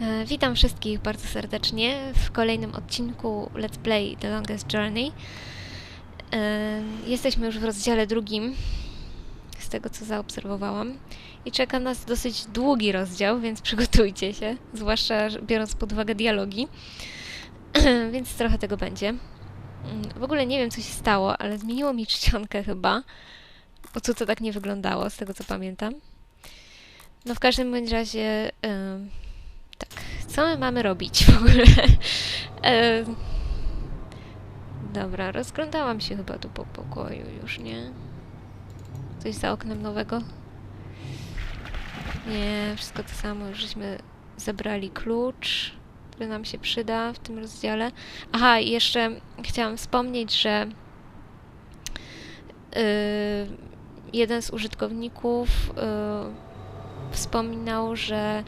E, Witam wszystkich bardzo serdecznie w kolejnym odcinku Let's Play The Longest Journey. E, Jesteśmy już w rozdziale drugim, z tego co zaobserwowałam. I czeka nas dosyć długi rozdział, więc przygotujcie się, zwłaszcza biorąc pod uwagę dialogi. więc trochę tego będzie. Mm, W ogóle nie wiem, co się stało, ale zmieniło mi czcionkę chyba. Bo co to tak nie wyglądało, z tego co pamiętam. No w każdym bądź razie... em, tak, co my mamy robić w ogóle? E, dobra, rozglądałam się chyba tu po pokoju już, nie? Coś za oknem nowego? Nie, wszystko to samo, już żeśmy zebrali klucz, który nam się przyda w tym rozdziale. Aha, i jeszcze chciałam wspomnieć, że y, jeden z użytkowników y, wspominał, że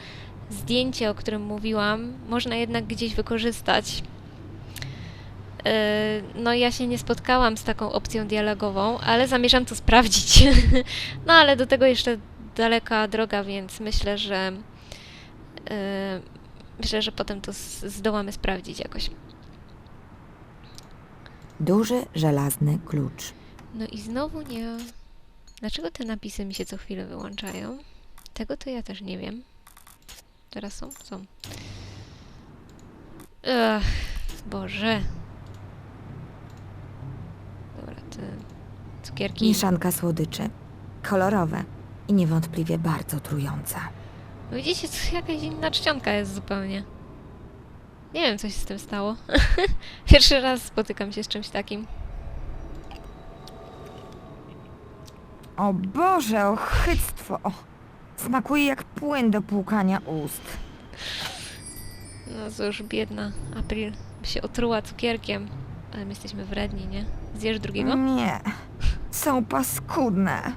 zdjęcie, o którym mówiłam, można jednak gdzieś wykorzystać. Yy, No, ja się nie spotkałam z taką opcją dialogową, ale zamierzam to sprawdzić. No, ale do tego jeszcze daleka droga, więc myślę, że yy, myślę, że potem to zdołamy sprawdzić jakoś. Duży, żelazny klucz. No i znowu nie. Dlaczego te napisy mi się co chwilę wyłączają? Tego to ja też nie wiem. Teraz są? Są. Ech, Boże. Dobra, te cukierki. Mieszanka słodyczy. Kolorowe i niewątpliwie bardzo trujące. No Widzicie, co jakaś inna czcionka jest zupełnie. Nie wiem, co się z tym stało. Pierwszy raz spotykam się z czymś takim. O Boże, ochyctwo! Smakuje jak płyn do płukania ust. No cóż, biedna April by się otruła cukierkiem. Ale my jesteśmy wredni, nie? Zjesz drugiego? Nie, są paskudne.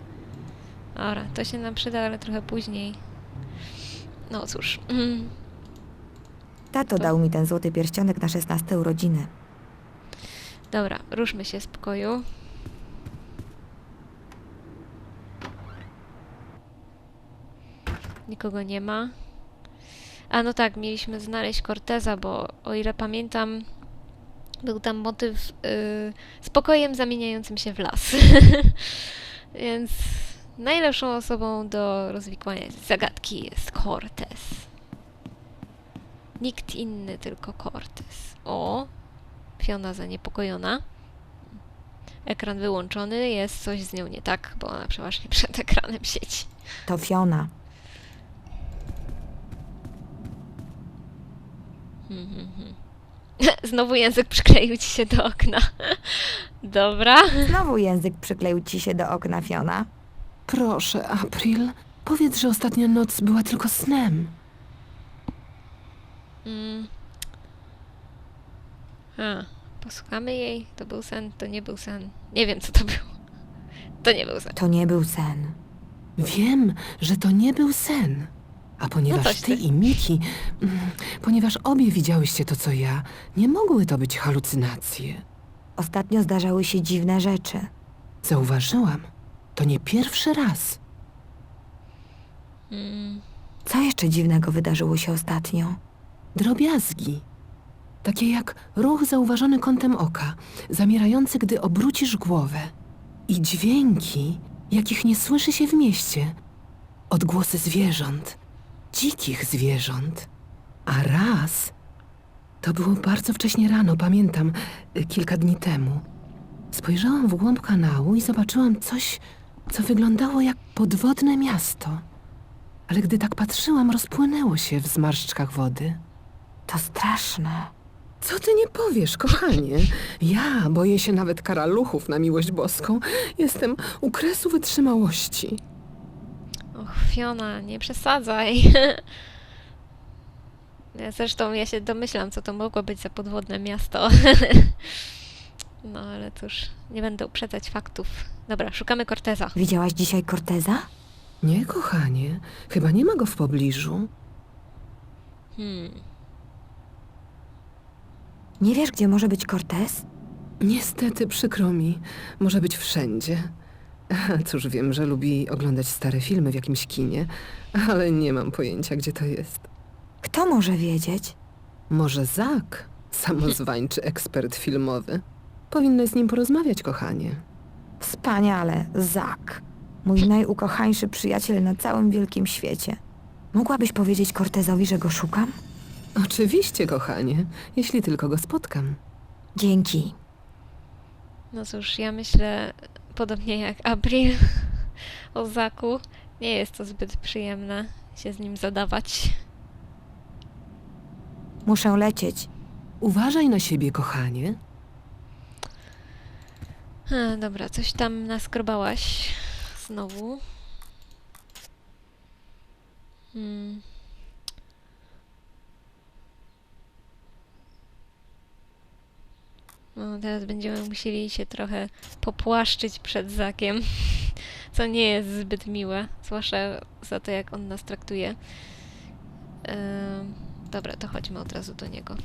Dobra, to się nam przyda, ale trochę później. No cóż. Mm. Tato To- dał mi ten złoty pierścionek na 16 urodziny. Dobra, ruszmy się z pokoju. Nikogo nie ma. A no tak, mieliśmy znaleźć Corteza, bo o ile pamiętam, był tam motyw y, z pokojem zamieniającym się w las. Więc najlepszą osobą do rozwikłania zagadki jest Cortez. Nikt inny, tylko Cortez. O, Fiona zaniepokojona. Ekran wyłączony, jest coś z nią nie tak, bo ona przeważnie przed ekranem siedzi. To Fiona. Znowu język przykleił ci się do okna. Dobra. Znowu język przykleił ci się do okna, Fiona. Proszę, April, powiedz, że ostatnia noc była tylko snem. Mm. A, posłuchamy jej. To był sen, to nie był sen. Nie wiem, co to było. To nie był sen. To nie był sen. Wiem, że to nie był sen. A No ponieważ toś ty ty. i Miki, mm, ponieważ obie widziałyście to, co ja, nie mogły to być halucynacje. Ostatnio zdarzały się dziwne rzeczy. Zauważyłam, to nie pierwszy raz. Mm. Co jeszcze dziwnego wydarzyło się ostatnio? Drobiazgi. Takie jak ruch zauważony kątem oka, zamierający, gdy obrócisz głowę. I dźwięki, jakich nie słyszy się w mieście. Odgłosy zwierząt, dzikich zwierząt. A raz, to było bardzo wcześnie rano, pamiętam, y, kilka dni temu. Spojrzałam w głąb kanału i zobaczyłam coś, co wyglądało jak podwodne miasto. Ale gdy tak patrzyłam, rozpłynęło się w zmarszczkach wody. To straszne. Co ty nie powiesz, kochanie? Ja boję się nawet karaluchów na miłość boską. Jestem u kresu wytrzymałości. Och, Fiona, nie przesadzaj. Ja Zresztą ja się domyślam, co to mogło być za podwodne miasto. No ale cóż, nie będę uprzedzać faktów. Dobra, szukamy Corteza. Widziałaś dzisiaj Corteza? Nie, kochanie, chyba nie ma go w pobliżu. Hmm. Nie wiesz, gdzie może być Cortez? Niestety, przykro mi, może być wszędzie. Cóż, wiem, że lubi oglądać stare filmy w jakimś kinie, ale nie mam pojęcia, gdzie to jest. Kto może wiedzieć? Może Zak, samozwańczy ekspert filmowy. Powinnaś z nim porozmawiać, kochanie. Wspaniale, Zak. Mój najukochańszy przyjaciel na całym wielkim świecie. Mogłabyś powiedzieć Cortezowi, że go szukam? Oczywiście, kochanie, jeśli tylko go spotkam. Dzięki. No cóż, ja myślę, podobnie jak April o Zaku, nie jest to zbyt przyjemne się z nim zadawać. Muszę lecieć. Uważaj na siebie, kochanie. E, dobra, coś tam naskrobałaś znowu. Hmm. No, teraz będziemy musieli się trochę popłaszczyć przed Zakiem, co nie jest zbyt miłe, zwłaszcza za to, jak on nas traktuje. Em, dobra, to chodźmy od razu do niego.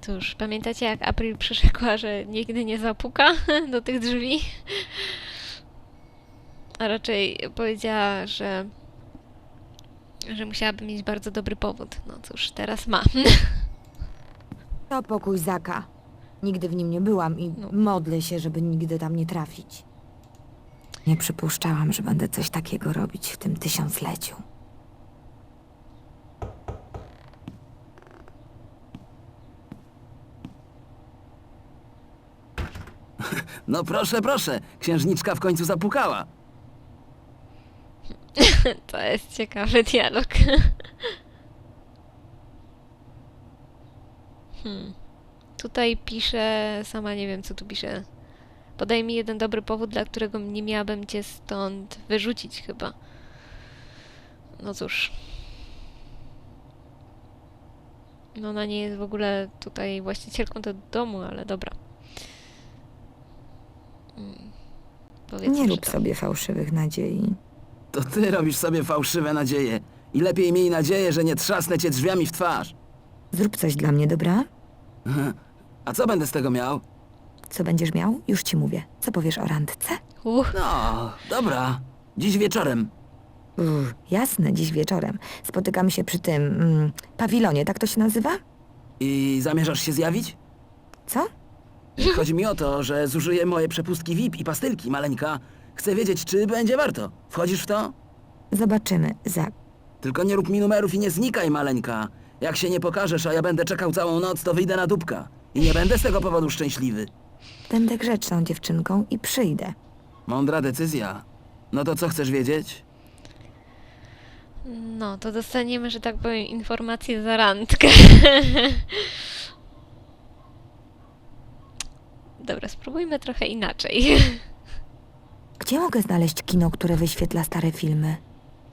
Cóż, pamiętacie jak April przyrzekła, że nigdy nie zapuka do tych drzwi? A raczej powiedziała, że że musiałaby mieć bardzo dobry powód. No cóż, teraz ma. To pokój Zaka. Nigdy w nim nie byłam i No. modlę się, żeby nigdy tam nie trafić. Nie przypuszczałam, że będę coś takiego robić w tym tysiącleciu. No proszę, proszę, księżniczka w końcu zapukała. To jest ciekawy dialog. Hmm. Tutaj pisze, sama nie wiem co tu pisze. Podaj mi jeden dobry powód, dla którego nie miałabym cię stąd wyrzucić chyba. No cóż. No ona nie jest w ogóle tutaj właścicielką tego domu, ale dobra. Hmm. Powiedzmy, Nie rób to- sobie fałszywych nadziei. To ty robisz sobie fałszywe nadzieje. I lepiej miej nadzieję, że nie trzasnę cię drzwiami w twarz. Zrób coś dla mnie, dobra? A co będę z tego miał? Co będziesz miał? Już ci mówię. Co powiesz o randce? Uch. No, dobra. Dziś wieczorem. Uff, jasne, dziś wieczorem. Spotykamy się przy tym mm, pawilonie, tak to się nazywa? I zamierzasz się zjawić? Co? Chodzi mi o to, że zużyję moje przepustki VIP i pastylki, maleńka. Chcę wiedzieć, czy będzie warto. Wchodzisz w to? Zobaczymy. Zak. Tylko nie rób mi numerów i nie znikaj, maleńka. Jak się nie pokażesz, a ja będę czekał całą noc, to wyjdę na dupka. I nie będę z tego powodu szczęśliwy. Będę grzeczną dziewczynką i przyjdę. Mądra decyzja. No to co chcesz wiedzieć? No, to dostaniemy, że tak powiem, informacje za randkę. Dobra, spróbujmy trochę inaczej. Gdzie mogę znaleźć kino, które wyświetla stare filmy?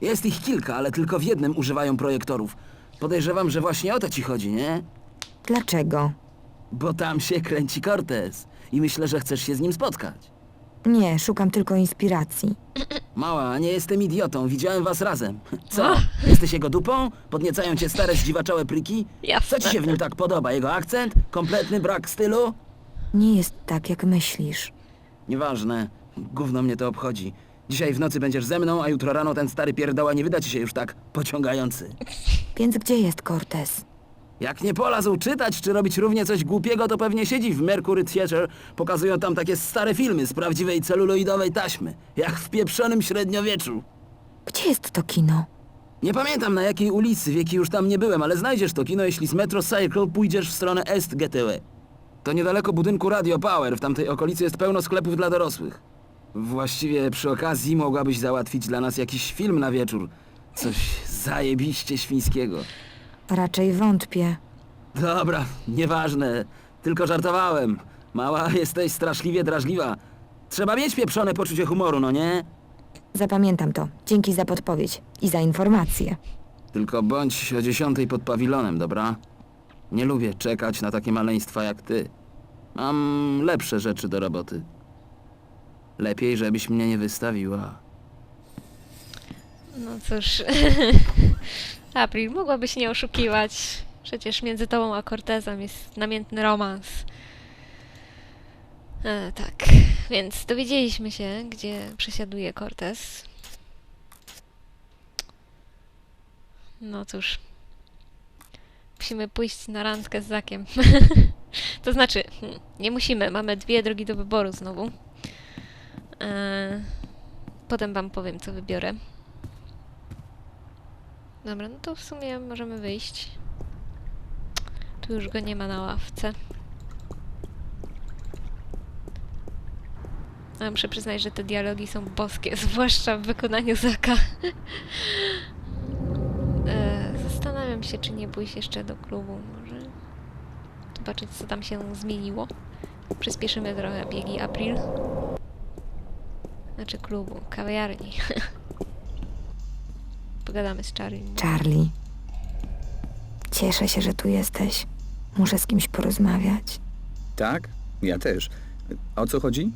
Jest ich kilka, ale tylko w jednym używają projektorów. Podejrzewam, że właśnie o to ci chodzi, nie? Dlaczego? Bo tam się kręci Cortez i myślę, że chcesz się z nim spotkać. Nie, szukam tylko inspiracji. Mała, nie jestem idiotą, widziałem was razem. Co? Jesteś jego dupą? Podniecają cię stare zdziwaczałe pliki? Jasne. Co ci się w nim tak podoba? Jego akcent? Kompletny brak stylu? Nie jest tak, jak myślisz. Nieważne. Gówno mnie to obchodzi. Dzisiaj w nocy będziesz ze mną, a jutro rano ten stary pierdoła nie wyda ci się już tak pociągający. Więc gdzie jest Cortez? Jak nie polazł czytać czy robić równie coś głupiego, to pewnie siedzi w Mercury Theatre. Pokazują tam takie stare filmy z prawdziwej celuloidowej taśmy. Jak w pieprzonym średniowieczu. Gdzie jest to kino? Nie pamiętam na jakiej ulicy, wieki już tam nie byłem, ale znajdziesz to kino, jeśli z Metro Cycle pójdziesz w stronę Est Getaway. To niedaleko budynku Radio Power, w tamtej okolicy jest pełno sklepów dla dorosłych. Właściwie przy okazji mogłabyś załatwić dla nas jakiś film na wieczór. Coś zajebiście świńskiego. Raczej wątpię. Dobra, nieważne. Tylko żartowałem. Mała, jesteś straszliwie drażliwa. Trzeba mieć pieprzone poczucie humoru, no nie? Zapamiętam to. Dzięki za podpowiedź i za informację. Tylko bądź o dziesiątej pod pawilonem, dobra? Nie lubię czekać na takie maleństwa jak ty. Mam lepsze rzeczy do roboty. Lepiej, żebyś mnie nie wystawiła. No cóż. April, mogłabyś nie oszukiwać. Przecież między tobą a Cortezem jest namiętny romans. E, tak, więc dowiedzieliśmy się, gdzie przesiaduje Cortez. No cóż. Musimy pójść na randkę z Zakiem. to znaczy, nie musimy, mamy dwie drogi do wyboru znowu. Eee, potem wam powiem, co wybiorę. Dobra, no to w sumie możemy wyjść. Tu już go nie ma na ławce. A muszę przyznać, że te dialogi są boskie, zwłaszcza w wykonaniu Zaka. E, Zastanawiam się, czy nie pójść jeszcze do klubu. Może zobaczyć, co tam się zmieniło. Przyspieszymy trochę biegi April. Znaczy klubu, kawiarni. Pogadamy z Charlie. Charlie. Cieszę się, że tu jesteś. Muszę z kimś porozmawiać. Tak? Ja też. O co chodzi?